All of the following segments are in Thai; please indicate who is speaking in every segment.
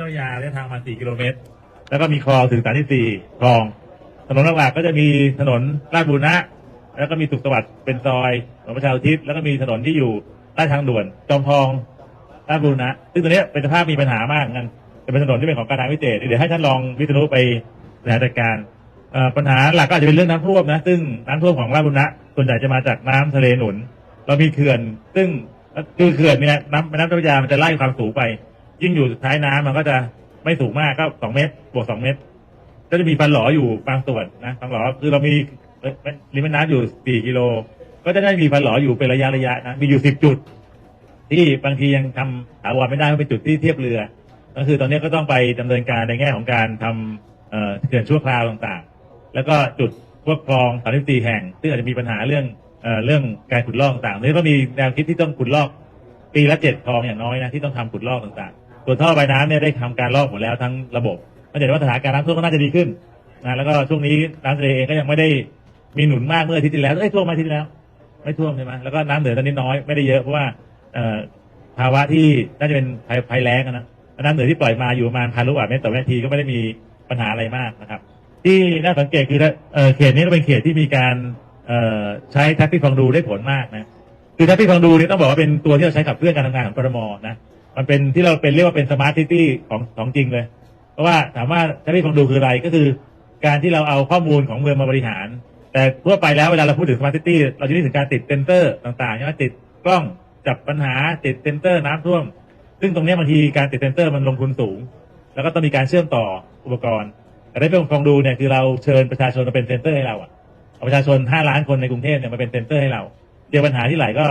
Speaker 1: เจ้ายาระยะทางประมาณ4กิโลเมตร แล้วก็มีคลองถึง34คลอง ถนนหลักๆก็จะมีถนนลาดบุรณะ แล้วก็มีสุขสวัสดิ์เป็นซอยถนนประชาอุทิศแล้วก็มีถนนที่อยู่ใต้ทางด่วนจอมทองลาดบุรณะ ซึ่งตัวเนี้ยเป็นสภาพมีปัญหามากงั้นจะเป็นถนนที่เป็นของการทางพิเศษเดี๋ยวให้ท่านลองวิษณุไปบริหารจัดการปัญหาหลักก็อาจจะเป็นเรื่องน้ำท่วมนะ ซึ่งน้ำท่วมของลาดบุรณะส่วนใหญ่จะมาจากน้ำทะเลหนุน เรามีเขื่อน ซึ่งคือเขื่อนเนี่ยน้ำน้ำเจ้าพระยามันจะไล่ความสูงไป ยิ่งอยู่ท้ายน้ำมันก็จะไม่สูงมากก็สองเมตรบวกสองเมตร ก็จะมีฟันหลออยู่บางส่วนนะฟันหลอคือเรามีริมแม่น้ำอยู่สี่กิโล ก็จะได้มีฟันหลออยู่เป็นระยะระยะนะมีอยู่สิบจุด ที่บางทียังทำถาวรไม่ได้เพราเป็นจุดที่เทียบเรือ ก็คือตอนนี้ก็ต้องไปดำเนินการในแง่ของการทำเอเขื่อนชั่วคราวต่างๆ แล้วก็จุดพวกคลองสามสิบสี่แห่ง ซึ่งอาจจะมีปัญหาเรื่องเอเรื่องการขุดลอกต่างๆนี่ก็มีแนวคิดที่ต้องขุดลอกปีละเจ็ดคลองอย่างน้อยนะที่ต้องทำขุดลอกต่างๆ ส่วนท่อระบายน้ำเนี่ยได้ทำการลอกหมดแล้วทั้งระบบก็จะเห็นว่าสถานการณ์น้ำท่วมก็น่าจะดีขึ้นนะแล้วก็ช่วงนี้น้ำทะเลเองก็ยังไม่ได้มีหนุนมากเมื่ออาทิตย์ที่แล้วเอ้ยท่วมมาอาทิตย์ที่แล้ว ไม่ท่วมใช่ไหมแล้วก็น้ำเหนือตอนนี้น้อยไม่ได้เยอะเพราะว่าภาวะที่น่าจะเป็นภัยภัยแล้งนะน้ำเหนือที่ปล่อยมาอยู่ประมาณพันลูกบาศก์เมตรต่อวินาทีก็ไม่ได้มีปัญหาอะไรมากนะครับ ที่น่าสังเกตคือเอ่เขตนี้เป็นเขตที่มีการใช้แท็กซี่ฟองดูได้ผลมากนะคือแท็กซี่ฟองดูนี่ต้องบอกว่าเป็นตัวที่เราใช้ขับเคลื่อนการทำงานของกรมนะ มันเป็นที่เราเป็นเรียกว่าเป็นสมาร์ทซิตี้ของของจริงเลย เพราะว่าถามว่าท็กซี่ฟองดูคืออะไรก็คือ การที่เราเอาข้อมูลของเมืองมาบริหาร แต่ทั่วไปแล้วเวลาเราพูดถึงสมาร์ทซิตี้เราจะนึกถึงการติดเซนเตอร์ต่างๆใช่ไหมติดกล้องจับปัญหาติดเซนเตอร์น้ำท่วม ซึ่งตรงนี้บางทีการติดเซนเตอร์มันลงทุนสูง แล้วก็ต้องมีการเชื่อมต่ออุปกรณ์ แต่ได้เป็นฟองดูเนี่ยคือเราเชิญประชาชนมาเป็นเซนเตอร์ให้เราอะเอาประชาชน 5 ล้านคนในกรุงเทพเนี่ยมาเป็นเซนเตอร์ให้เราเจอปัญหาที่ไหนก็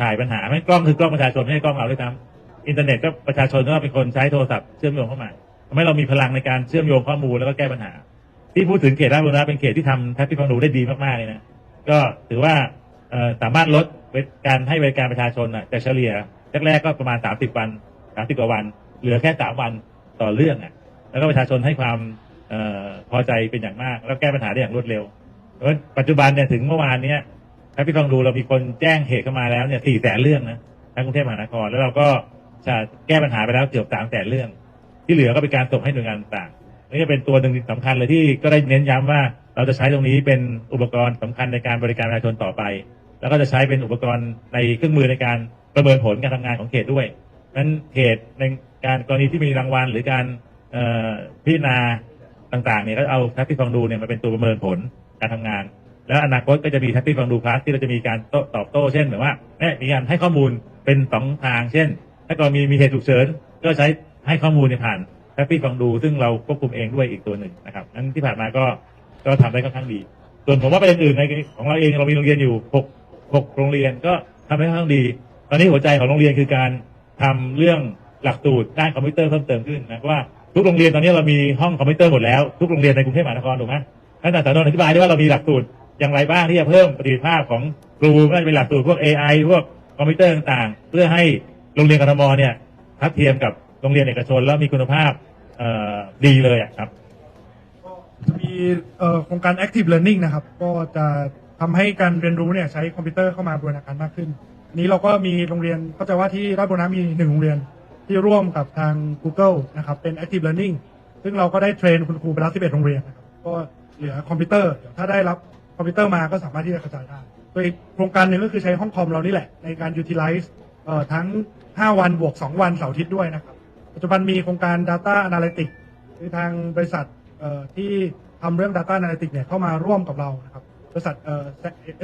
Speaker 1: ถ่ายปัญหาไม่กล้องคือกล้องประชาชนไม่ใช่กล้องเราด้วยซ้ำ อินเทอร์เน็ตก็ประชาชนก็เป็นคนใช้โทรศัพท์เชื่อมโยงเข้ามาทำให้เรามีพลังในการเชื่อมโยงข้อมูลแล้วก็แก้ปัญหา ที่พูดถึงเขตราชบุรณะเป็นเขตที่ทำแท็กซี่ฟังดูได้ดีมากๆเลยนะก็ถือว่าสามารถลดการให้บริการประชาชนน่ะแต่เฉลี่ยแรกๆก็ประมาณ 30 วัน 30 กว่าวัน เหลือแค่ 3 วันต่อเรื่องอะแล้วก็ประชาชนให้ความออพอใจเป็นอย่างมาก แล้วแก้ปัญหาได้อย่างรวดเร็วเพราะปัจจุบันเนี่ยถึงเมื่อวานเนี้ยถ้าพี่ฟังดูเรามีคนแจ้งเหตุเข้ามาแล้วเนี่ยสี่แสนเรื่องนะทั้งกรุงเทพมหานครแล้วเราก็ จะแก้ปัญหาไปแล้วเกือบสามแสนเรื่อง ที่เหลือก็เป็นการส่งให้หน่วยงานต่างนี่จะเป็นตัวหนึ่งสำคัญเลยที่ก็ได้เน้นย้ำว่าเราจะใช้ตรงนี้เป็นอุปกรณ์สำคัญในการบริการประชาชนต่อไป แล้วก็จะใช้เป็นอุปกรณ์ในเครื่องมือในการประเมินผลการทำงานของเขตด้วยนั้นเขตในการกรณีที่มีรางวัลหรือการพิจารณาต่างๆเนี่ยก็เอาแท็บที่ฟังดูเนี่ยมาเป็นตัวประเมินผลการทำงาน แล้วอนาคตก็จะมีแท็บที่ฟังดูพลัสที่เราจะมีการโต้ตอบโต้เช่นแบบว่าเอ๊ะมีการให้ข้อมูลเป็นสองทางเช่น ถ้ากรณีมีเหตุฉุกเฉินก็ใช้ให้ข้อมูลในผ่านแท็บที่ฟังดู ซึ่งเราควบคุมเองด้วยอีกตัวหนึ่งนะครับนั้นที่ผ่านมาก็ก็ทำได้ค่อนข้างดี ส่วนผมว่าประเด็นอื่นในของเราเองเรามีโรงเรียนอยู่หกหกโรงเรียนก็ทำได้ค่อนข้างดี ตอนนี้หัวใจของโรงเรียนคือการทำเรื่องหลักสูตรด้านคอมพิวเตอร์เพิ่มเติมขึ้นนะเพราะว่าทุกโรงเรียนตอนนี้เรามีห้องคอมพิวเตอร์หมดแล้วทุกโรงเรียนในกรุงเทพมหานครถูกไหมท่านอาจารย์นนท์อธิบายได้ว่าเรามีหลักสูตรอย่างไรบ้างที่จะเพิ่มประสิทธิภาพของครูไม่ว่าจะเป็นหลักสูตรพวก AI พวกคอมพิวเตอร์ต่างๆ เพื่อให้ โรงเรียนกทมเนี่ยทัดเทียมกับโรงเรียนเอกชนแล้วมีคุณภาพดีเลยอะครับ
Speaker 2: จะมีโครงการ active learning นะครับ ก็จะทำให้การเรียนรู้เนี่ยใช้คอมพิวเตอร์เข้ามาบูรณาการมากขึ้น นี้เราก็มีโรงเรียนเข้าใจว่าที่ราชบุรณะมีหนึ่งโรงเรียนที่ร่วมกับทาง Google นะครับ เป็น active learning ซึ่งเราก็ได้เทรนคุณครูไปแล้ว11โรงเรียนนะครับก็เหลือคอมพิวเตอร์ ถ้าได้รับคอมพิวเตอร์มาก็สามารถที่จะกระจายได้โดยโครงการหนึ่งก็คือใช้ห้องคอมเรานี่แหละในการ utilize เอ่อทั้ง 5 วันบวก 2 วันเสาร์อาทิตย์ด้วยนะครับ ปัจจุบันมีโครงการ data analytics คือทางบริษัทเอ่อที่ทำเรื่อง data analytics เนี่ยเข้ามาร่วมกับเรานะครับบริษัทเอ่อ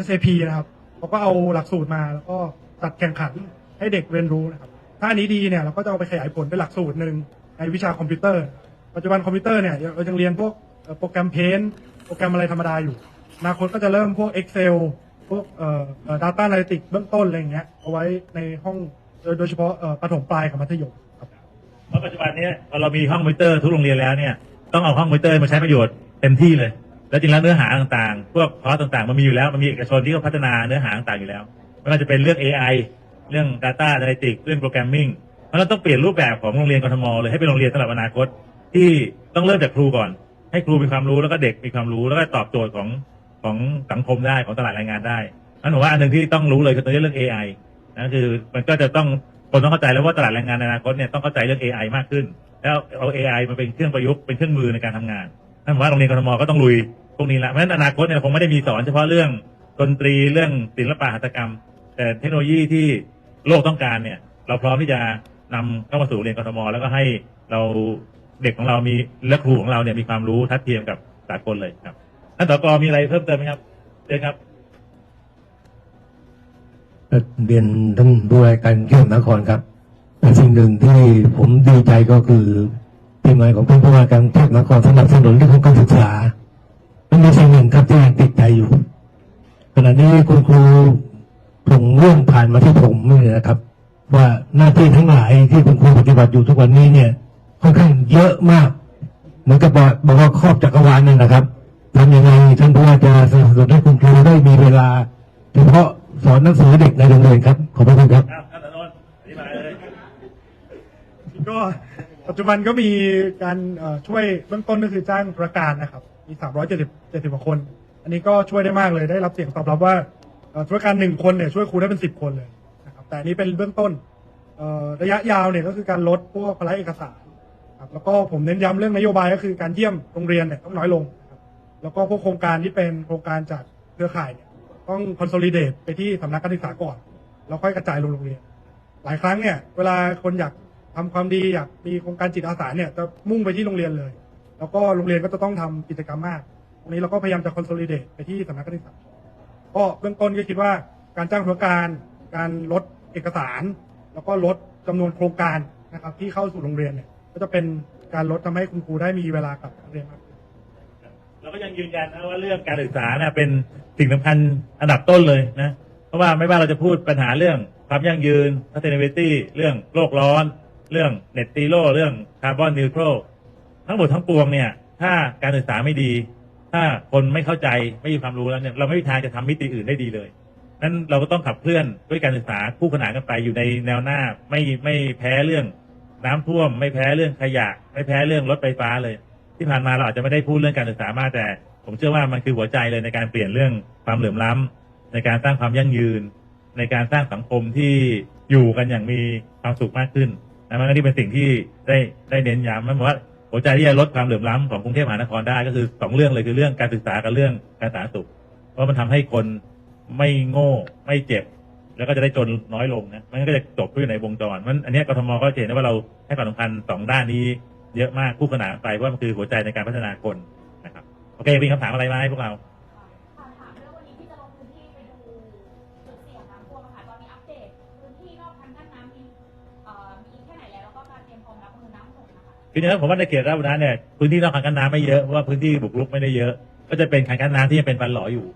Speaker 2: SAP นะครับเขาก็เอาหลักสูตรมาแล้วก็จัดแข่งขันให้เด็กเรียนรู้นะครับ ถ้าอันนี้ดีเนี่ยเราก็จะเอาไปขยายผลเป็นหลักสูตรหนึ่งในวิชาคอมพิวเตอร์ ปัจจุบันคอมพิวเตอร์เนี่ยเรายังเรียนพวกโปรแกรมเพนโปรแกรมอะไรธรรมดาอยู่อนาคตก็จะเริ่มพวก Excel พวกเอ่อ data analytics เบื้องต้นอะไรอย่างเงี้ยเอาไว้ในห้องโดยเฉพาะเอ่อประถมปลายกับมัธยมครับ
Speaker 1: เพราะปัจจุบันเนี้พอเรามีห้องคอมพิวเตอร์ทุกโรงเรียนแล้วเนี่ยต้องเอาห้องคอมพิวเตอร์มาใช้ประโยชน์เต็มที่เลย แล้วจริงแล้วเนื้อหาต่างๆ พวกคอร์สต่างๆ มันมีอยู่แล้วมันมีเอกชนที่เขาพัฒนาเนื้อหาต่างๆอยู่แล้วไม่ว่าจะเป็นเรื่อง AI เรื่อง Data Analytics เรื่องโปรแกรมมิ่งเพราะเราต้องเปลี่ยนรูปแบบของโรงเรียนกทมเลยให้เป็นโรงเรียนสำหรับอนาคตที่ต้องเริ่มจากครูก่อน ให้ครูมีความรู้แล้วก็เด็กมีความรู้แล้วก็ตอบโจทย์ของ ของสังคมได้ของตลาดแรงงานได้นั่นผมว่าอันหนึ่งที่ต้องรู้เลยคือตัวเรื่อง AI นะคือมันก็จะต้องคนต้องเข้าใจแล้วว่าตลาดแรงงานในอนาคตเนี่ยต้องเข้าใจเรื่อง AI มากขึ้น แล้วเอา AI มาเป็นเครื่องประยุกต์เป็นเครื่องมือในการทำงานนั่นหมายว่าโรงเรียนกรทมก็ต้องลุยพวกนี้ละเพราะฉะนั้นอนาคตเนี่ยคงไม่ได้มีสอนเฉพาะเรื่องดนตรีเรื่องศิลปะหัตถกรรม แต่เทคโนโลยีที่โลกต้องการเนี่ย เราพร้อมที่จะนำเข้ามาสู่เรียนกรทม แล้วก็ให้เราเด็กของเรามีและครูของเราเนี่ยมีความรู้ทัดเทียมกับสากลเลยครับ ท่านสกมีอะไรเพิ่มเติมไหมครับเชิญครับ
Speaker 3: เรียนท่านผู้ว่าการเขตนครครับแต่สิ่งหนึ่งที่ผมดีใจก็คือทีมงานของท่านผู้ว่าการเขตนครสนับสนุนเรื่องของการศึกษามันมีสิ่งหนึ่งครับที่ยังติดใจอยู่ขณะนี้คุณครูส่งเรื่องผ่านมาที่ผมนี่นะครับ ว่าหน้าที่ทั้งหลายที่คุณครูปฏิบัติอยู่ทุกวันนี้เนี่ยค่อนข้างเยอะมาก เหมือนกับบอกบอกว่าครอบจักรวาลนั่นนะครับ ทำยังไงท่านผู้ว่าจะสนับสนุนให้คุณครูได้มีเวลาเฉพาะสอนหนังสือเด็กในโรงเรียนครับ ขอบพระคุณครับ
Speaker 1: ครับท่านอนนท์อธิบายเลย
Speaker 2: ก็ปัจจุบันก็มีการเอ่อช่วยเบื้องต้นก็คือจ้างธุรการนะครับ มี 370 70กว่าคน อันนี้ก็ช่วยได้มากเลยได้รับเสียงตอบรับว่าเอ่อธุรการหนึ่งคนเนี่ยช่วยครูได้เป็น 10 คนเลยนะครับแต่อันนี้เป็นเบื้องต้นเอ่อระยะยาวเนี่ยก็คือการลดพวกภาระเอกสารครับแล้วก็ผมเน้นย้ำเรื่องนโยบายก็คือการเยี่ยมโรงเรียนเนี่ยต้องน้อยลง แล้วก็พวกโครงการที่เป็นโครงการจากเครือข่ายเนี่ยต้องคอนโซลิเดตไปที่สำนักการศึกษาก่อน แล้วค่อยกระจายลงโรงเรียน หลายครั้งเนี่ย เวลาคนอยากทำความดีอยากมีโครงการจิตอาสาเนี่ยจะมุ่งไปที่โรงเรียนเลย แล้วก็โรงเรียนก็จะต้องทำกิจกรรมมากตรงนี้เราก็พยายามจะคอนโซลิเดตไปที่สำนักการศึกษาก็เบื้องต้นก็คิดว่าการจ้างธุรการ การลดเอกสาร แล้วก็ลดจำนวนโครงการนะครับที่เข้าสู่โรงเรียนเนี่ยก็จะเป็นการลดทำให้คุณครูได้มีเวลากับนักเรียนมาก
Speaker 1: เราก็ยังยืนยันนะว่าเรื่องการศึกษาเนี่ยเป็นสิ่งสำคัญอันดับต้นเลยนะ เพราะว่าไม่ว่าเราจะพูดปัญหาเรื่องความยั่งยืน sustainability เรื่องโลกร้อน เรื่อง net zero เรื่อง carbon neutral ทั้งหมดทั้งปวงเนี่ย ถ้าการศึกษาไม่ดี ถ้าคนไม่เข้าใจไม่มีความรู้แล้วเนี่ย เราไม่มีทางจะทำมิติอื่นได้ดีเลยนั้นเราก็ต้องขับเคลื่อนด้วยการศึกษาคู่ขนานกันไปอยู่ในแนวหน้าไม่ไม่แพ้เรื่องน้ำท่วม ไม่แพ้เรื่องขยะ ไม่แพ้เรื่องรถไฟฟ้าเลย ที่ผ่านมาเราอาจจะไม่ได้พูดเรื่องการศึกษามากแต่ ผมเชื่อว่ามันคือหัวใจเลยในการเปลี่ยนเรื่องความเหลื่อมล้ำในการสร้างความยั่งยืน ในการสร้างสังคมที่อยู่กันอย่างมีความสุขมากขึ้นนะมันก็นี่เป็นสิ่งที่ได้ได้เน้นย้ำมันว่าหัวใจที่จะลดความเหลื่อมล้ำของกรุงเทพมหานครได้ก็คือสองเรื่องเลยคือเรื่องการศึกษากับเรื่องการสาธารณสุข เพราะมันทำให้คนไม่โง่ไม่เจ็บ แล้วก็จะได้จนน้อยลงนะมันก็จะจบด้วยในวงจรมันอันนี้ยกทมก็เห็นได้ว่าเราให้ความสำคัญสองด้านนี้ เยอะมากคู่ขนานไปเพราะว่ามันคือหัวใจในการพัฒนาคนนะครับโอเคมีคำถามอะไรมาให้พวกเรา
Speaker 4: ค่ะถามเรื่องวันนี้ที่จะลงพื้นที่ไปดูจุดเสี่ยงน้ำท่วมอะค่ะตอนนี้อัปเดตพื้นที่รอบคันกั้นน้ำมีเอ่อมีแค่ไหนแล้วแล้วก็การเตรียมพร้อมรับมือน้ำฝนนะคะ
Speaker 1: คือเนี่ยผมว่าในเขตราชบุรีเนี่ยพื้นที่นอกคันกั้นน้ำไม่เยอะเพราะว่าพื้นที่บุกรุกไม่ได้เยอะ ก็จะเป็นคันกั้นน้ำที่ยังเป็นฟันหล่ออยู่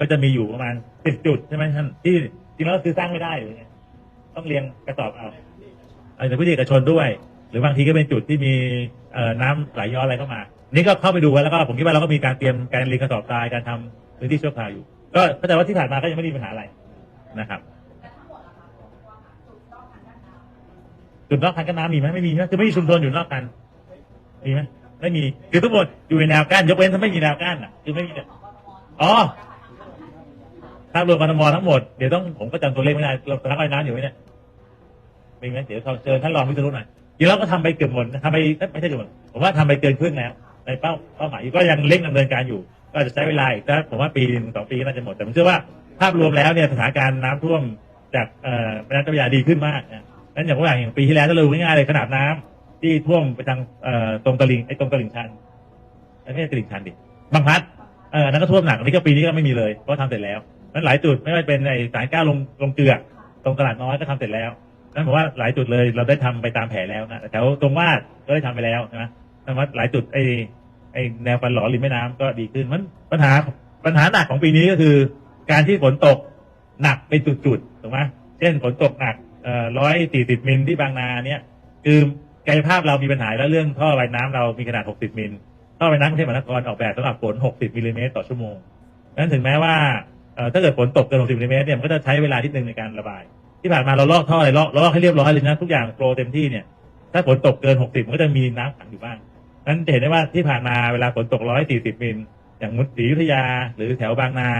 Speaker 1: ก็จะมีอยู่ประมาณสิบจุดใช่ไหมท่านที่จริงแล้วคือสร้างไม่ได้หรือไงต้องเรียงกระสอบเอาอาจจะพื้นที่เอกชนด้วย หรือบางทีก็เป็นจุดที่มีเอ่อน้ำไหลย้อนอะไรเข้ามา นี่ก็เข้าไปดูแล้วก็ผมคิดว่าเราก็มีการเตรียมการเรียงกระสอบทรายการทำพื้นที่ชั่วคราวอยู่ ก็เข้าใจว่าที่ผ่านมาก็ยังไม่มีปัญหาอะไรนะครับ
Speaker 4: จุดน
Speaker 1: อกคันกั้นน้ำมีไหมไม่มีใช่ไหมคือไม่มีชุมชนอยู่นอกคันมีไหมไม่มีคือทุกหมดอยู่ในแนวกั้นยกเว้นถ้าไม่มีแนวกั้นอะคือไม่มีเนี่ย
Speaker 4: อ๋
Speaker 1: อภาพรวมกทมทั้งหมดเดี๋ยวต้องผมก็จำตัวเลขไม่ได้เราสำนักว่ายน้ำอยู่ไหมเนี่ยมีไหมเดี๋ยวเขาเชิญท่านรองวิศนุหน่อย จริงๆแล้วก็ทำไปเกือบหมดทำไปไม่ใช่เกือบหมดผมว่าทำไปเกินครึ่งแล้วในเป้าเป้าหมายก็ยังเร่งดำเนินการอยู่ ก็จะใช้เวลาอีกแต่ผมว่าปีหนึ่งสองปีก็น่าจะหมดแต่ผมเชื่อว่าภาพรวมแล้วเนี่ยสถานการณ์น้ำท่วมจากแม่น้ำเจ้าพระยาดีขึ้นมากนั้นอย่างว่าอย่างปีที่แล้วถ้าเราง่ายๆเลยขนาดน้ำที่ท่วมไปทางตรงตลิ่งไอ้ตรงตลิ่งชันไม่ใช่ตลิ่งชันดิบางพัดเอออันนั้นก็ท่วมหนักอันนี้ก็ปีนี้ก็ไม่มีเลยเพราะทำเสร็จแล้วนั้นหลายจุดไม่ว่าจะเป็นในสายก้าวลงลงเกลือตรงตลาดน้อยก็ทำเสร็จแล้ว นั่นผมายว่าหลายจุดเลยเราได้ทำไปตามแผนแล้วนะแถวตรงวาดก็ได้ทำไปแล้วนะนั่นว่าหลายจุดไอ้ไอ้แนวฟันหล่อริมแม่น้ำก็ดีขึ้นมันปัญหาปัญหาหนักของปีนี้ก็คือ การที่ฝนตกหนักเป็นจุดๆถูกไหมเช่นฝนตกหนักร้อยสี่สิบมิลที่บางนาเนี่ยคือกายภาพเรามีปัญหาแล้วเรื่องท่อระบายน้ำเรามีขนาดหกสิบมิลท่อระบายน้ำกรุงเทพมหานครออกแบบสำหรับฝน60มิลลิเมตรต่อชั่วโมงนั้นถึงแม้ว่าถ้าเกิดฝนตกเกิน60มิลลิเมตรเนี่ยมันก็จะใช้เวลาที่หนึ่งในการระบาย ที่ผ่านมาเราลอกท่ออะไรลอกลอกให้เรียบร้อยเลยนะทุกอย่างโปรเต็มที่เนี่ย ถ้าฝนตกเกิน60มันก็จะมีน้ำขังอยู่บ้างนั้นจะเห็นได้ว่าที่ผ่านมาเวลาฝนตก140มิลอย่างมุดศรียุธยา หรือแถวบางนา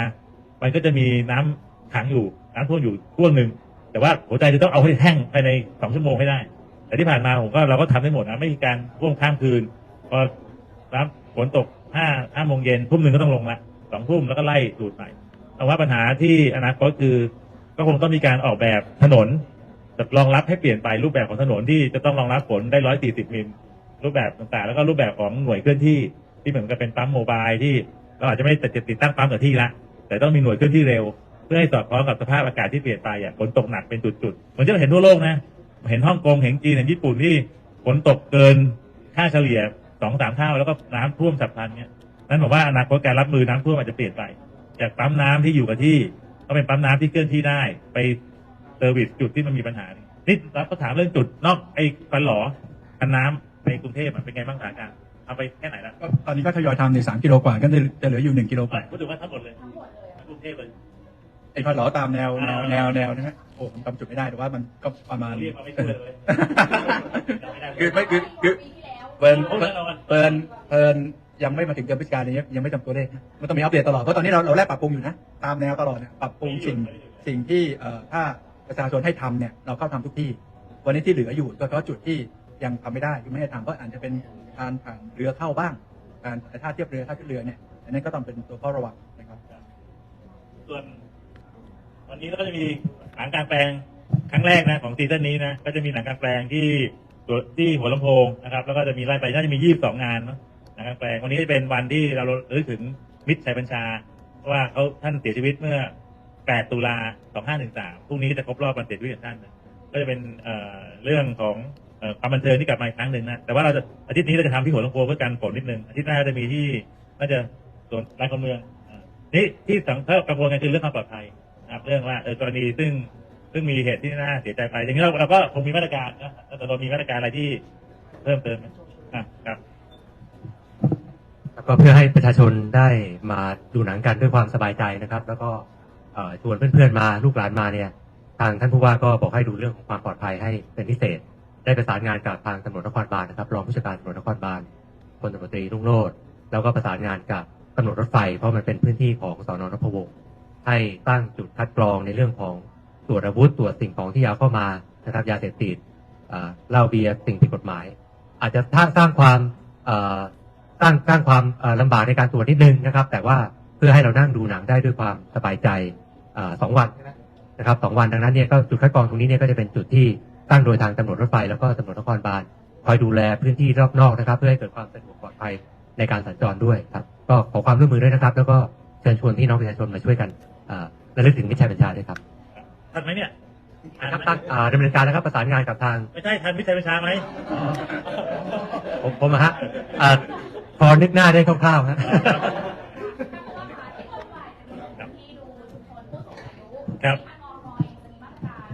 Speaker 1: มันก็จะมีน้ำขังอยู่น้ำท่วมอยู่ช่วงหนึ่งแต่ว่าหัวใจจะต้องเอาให้แห้งภายใน2ชั่วโมงให้ได้ แต่ที่ผ่านมาผมก็เราก็ทำได้หมดนะไม่มีการร่วมข้ามคืนพอน้ำฝนตกห้าห้าโมงเย็นทุ่มหนึ่งก็ต้องลงละสองทุ่มแล้วก็ไล่สูตรใหม่แต่ว่าปัญหาที่อนาคตคือ ก็คงต้องมีการออกแบบถนนแบบรองรับให้เปลี่ยนไปรูปแบบของถนนที่จะต้องรองรับฝนได้ร้อยสี่สิบมิลรูปแบบต่างๆ แล้วก็รูปแบบของหน่วยเคลื่อนที่ที่เหมือนกับเป็นปั๊มโมบายที่เราอาจจะไม่ติดติดตั้งปั๊มกับที่ละ แต่ต้องมีหน่วยเคลื่อนที่เร็ว เพื่อให้สอดคล้องกับสภาพอากาศที่เปลี่ยนไปอะฝนตกหนักเป็นจุดๆเหมือนที่เราเห็นทั่วโลกนะ เห็นฮ่องกงเห็นจีนเห็นญี่ปุ่นที่ฝนตกเกินค่าเฉลี่ยสองสามเท่าแล้วก็น้ำท่วมฉับพลันเนี่ยนั่นบอกว่าอนาคตการรับมือน้ำท่วมอาจจะเปลี่ยนไป จากปั๊มน้ำที่อยู่กับที่ ก็เป็นปั๊มน้ำที่เคลื่อนที่ได้ไปเซอร์วิสจุดที่มันมีปัญหา นี่นี่เราก็ถามเรื่องจุดนอกไอ้ฟันหลอคันน้ำในกรุงเทพมันเป็นไงบ้างสถานการณ์เอาไปแค่ไหนแล้ว
Speaker 5: ก็ตอนนี้ก็ทยอยทำในสามกิโลกว่าก็จะจะเหลืออยู่หนึ่งกิโลกว่า
Speaker 1: พูดถึงว่าทั้งหมดเลย
Speaker 4: ทั้งหมดเลยอะ
Speaker 1: ทั้งกรุงเทพเลย
Speaker 5: ไอ้พอหลอตามแนวแนว
Speaker 1: อ่า
Speaker 5: แนวแนวนะฮะโอ้ผมจำจุดไม่ได้แต่ว่ามันก็ประมาณ
Speaker 1: เรียกมาไม่ช่วยเลย
Speaker 5: คือไม่คือคือ
Speaker 4: ปีที่แล้ว
Speaker 5: เปิน
Speaker 1: โอ้
Speaker 5: เปิ
Speaker 1: ย
Speaker 5: น
Speaker 1: เราอะ
Speaker 5: เปินเปิน ยังไม่มาถึงเดือนพฤศจิกายนนี้ยังไม่จำตัวเลขนะมันต้องมีอัปเดตตลอดเพราะตอนนี้เราเราแลกปรับปรุงอยู่นะตามแนวตลอดเนี่ยปรับปรุงสิ่งสิ่งที่เอ่อถ้าประชาชนให้ทำเนี่ยเราเข้าทำทุกที่ วันนี้ที่เหลืออยู่โดยเฉพาะจุดที่ยังทำไม่ได้ยังไม่ให้ทำก็อาจจะเป็นการผ่านเรือเข้าบ้าง การท่าเทียบเรือท่าเทียบเรือเนี่ยอันนั้นก็ต้องเป็นตัวเฝ้าระวังนะครับ
Speaker 1: ส่วนวันนี้เราก็จะมีหนังกลางแปลงครั้งแรกนะของซีซั่นนี้นะก็จะมีหนังกลางแปลงที่ตัวที่หัวลำโพงนะครับแล้วก็จะมีไล่ไปน่าจะมียี่สิบสองงานเนอะ นังกลางแปลงวันนี้จะเป็นวันที่เราระลึกถึงมิตรชัยบัญชา ว่าเขาท่านเสียชีวิตเมื่อ 8 ตุลา 2513พรุ่งนี้จะครบรอบวันเสียชีวิตของท่านก็จะเป็นเเรื่องของอความบันเทิงที่กลับมาอีกครั้งหนึ่งนะแต่ว่าเราจะอาทิตย์นี้เราจะทำที่หัวลำโพงเพื่อกันฝนนิดนึงอาทิตย์หน้าจะมีที่น่าจะส่วนร้านคนเมืองนี่ที่สังเกตกังวลกันคือเรื่องความปลอดภัยนะครับเรื่องว่าเออกรณีซึ่งซึ่งมีเหตุที่น่าเสียใจไปอย่างนี้เราเราก็คงมีมาตรการนะแต่เรามีมาตรการอะไรที่เพิ่มเติมไหม
Speaker 6: ก็เพื่อให้ประชาชนได้มาดูหนังกันด้วยความสบายใจนะครับ แล้วก็ชวนเพื่อนๆมาลูกหลานมาเนี่ย ทางท่านผู้ว่าก็บอกให้ดูเรื่องของความปลอดภัยให้เป็นพิเศษ ได้ประสานงานกับทางตำรวจนครบาลนะครับรองผู้จัดการตำรวจนครบาลพลตำรวจตรีรุ่งโรจน์แล้วก็ประสานงานกับตำรวจรถไฟ เพราะมันเป็นพื้นที่ของสอนอนพวงให้ตั้งจุดคัดกรองในเรื่องของตรวจอาวุธตรวจสิ่งของที่เอาเข้ามานะครับยาเสพติดเหล้าเบียร์สิ่งผิดกฎหมาย อาจจะสร้างความ สร้างสร้างความเอ่อลำบากในการตรวจนิดนึงนะครับ แต่ว่าเพื่อให้เรานั่งดูหนังได้ด้วยความสบายใจเอ่อสองวันนะครับสองวันดังนั้นเนี่ยก็จุดคัดกรองตรงนี้เนี่ยก็จะเป็นจุดที่ตั้งโดยทางตำรวจรถไฟแล้วก็ตำรวจนครบาลคอยดูแลพื้นที่รอบนอกนะครับ เพื่อให้เกิดความสะดวกปลอดภัยในการสัญจรด้วยครับ ก็ขอความร่วมมือด้วยนะครับ แล้วก็เชิญชวนพี่น้องประชาชนมาช่วยกันเอ่อระลึกถึงมิตรชัยบัญชาด้วยครับ
Speaker 1: ทันไหมเนี่ยทัน
Speaker 6: ครับ
Speaker 1: ไหม
Speaker 6: ตั้งอ่าดำเนินการแล้วครับประสานงานกับทาง
Speaker 1: ไม่ใช่ทันมิตรชัยบัญชาไหม
Speaker 6: ผมผมอะฮะอ่า พอนึกหน้าได้คร่าวๆฮะ
Speaker 4: ที่ดูชุมชนผู้สูงอายุ
Speaker 1: ครับ
Speaker 4: ทางอรเองจะมีมาตรการ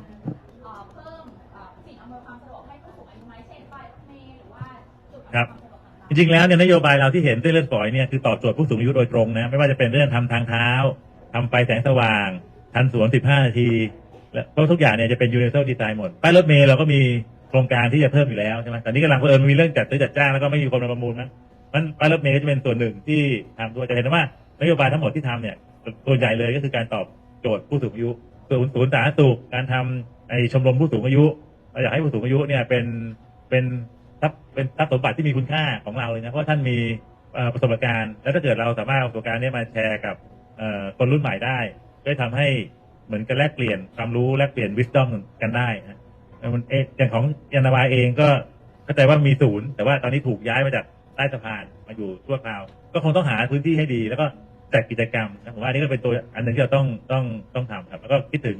Speaker 4: เพิ่มสิ่งอำนวยความสะดวกให้ผู้สูงอายุไหมเช่นป้ายรถเมล์หรือว่าจุดอำนวยความสะดวกต่าง
Speaker 1: จริงๆแล้วเนี่ยนโยบายเราที่เห็นเรื่องฝอยเนี่ยคือตอบโจทย์ผู้สูงอายุโดยตรงนะไม่ว่าจะเป็นเรื่องทำทางเท้าทำไฟแสงสว่างทันสวน 15 นาที และเพราะทุกอย่างเนี่ยจะเป็น universal design หมดป้ายรถเมล์เราก็มีโครงการที่จะเพิ่มอยู่แล้วใช่ไหมแต่นี้กำลังเผอิญมีเรื่องจัดซื้อจัดจ้างแล้วก็ไม่มีคนมาประมูลนะ มันป้ายรถเมล์ก็จะเป็นส่วนหนึ่งที่ทำด้วยจะเห็นว่านโยบายทั้งหมดที่ทำเนี่ยส่วนใหญ่เลยก็คือการตอบโจทย์ผู้สูงอายุศูนย์ศูนย์สาธารณสุขการทำไอชมรมผู้สูงอายุเราอยากให้ผู้สูงอายุเนี่ยเป็นเป็นทรัพย์เป็นทรัพย์สมบัติที่มีคุณค่าของเราเลยนะเพราะท่านมีประสบการณ์ แล้วถ้าเกิดเราสามารถเอาประสบการณ์นี้มาแชร์กับคนรุ่นใหม่ได้ก็จะทำให้เหมือนกันแลกเปลี่ยนความรู้แลกเปลี่ยนวิสตอมกันได้นะเอ่อมันเออย่างของยานาวาเองก็เข้าใจว่ามีศูนย์แต่ว่าตอนนี้ถูกย้ายมาจาก ใต้สะพานมาอยู่ชั่วคราว ก็คงต้องหาพื้นที่ให้ดี แล้วก็จัดกิจกรรมนะผมว่าอันนี้ก็เป็นตัวอันหนึ่งที่เราต้องต้องต้องทำครับ แล้วก็คิดถึง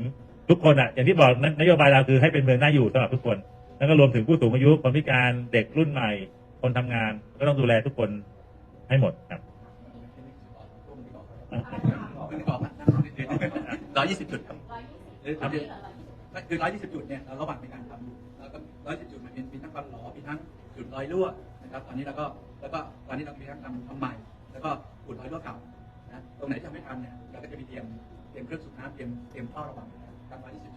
Speaker 1: ทุกคนอะอย่างที่บอกนนโยบายเราคือให้เป็นเมืองน่าอยู่สำหรับทุกคน แล้วก็รวมถึงผู้สูงอายุคนพิการเด็กรุ่นใหม่ คนทำงาน ก็ต้องดูแลทุกคนให้หมดครับ
Speaker 5: ร้อยยี่สิบจุดครับ
Speaker 4: ๆร้อยยี่สิบตอนนี้เหลือร้อยยี่สิบ
Speaker 5: คือร้อยยี่สิบจุดเนี่ยเราระหว่างในการทำแล้วก็ร้อยสิบจุดมันมีมีทั้งฟันหลอมีทั้งจุดรอยรั่ว นะครับตอนนี้เราก็แล้วก็ตอนนี้เรามีทั้งทำทำใหม่ แล้วก็อุดรอยรั่วเก่านะตรงไหนที่ทำไม่ทันเนี่ยเราก็จะมีเตรียมเตรียมเครื่องสูบน้ำเตรียมเตรียมท่อระบายทั้งร้อยยี่สิบ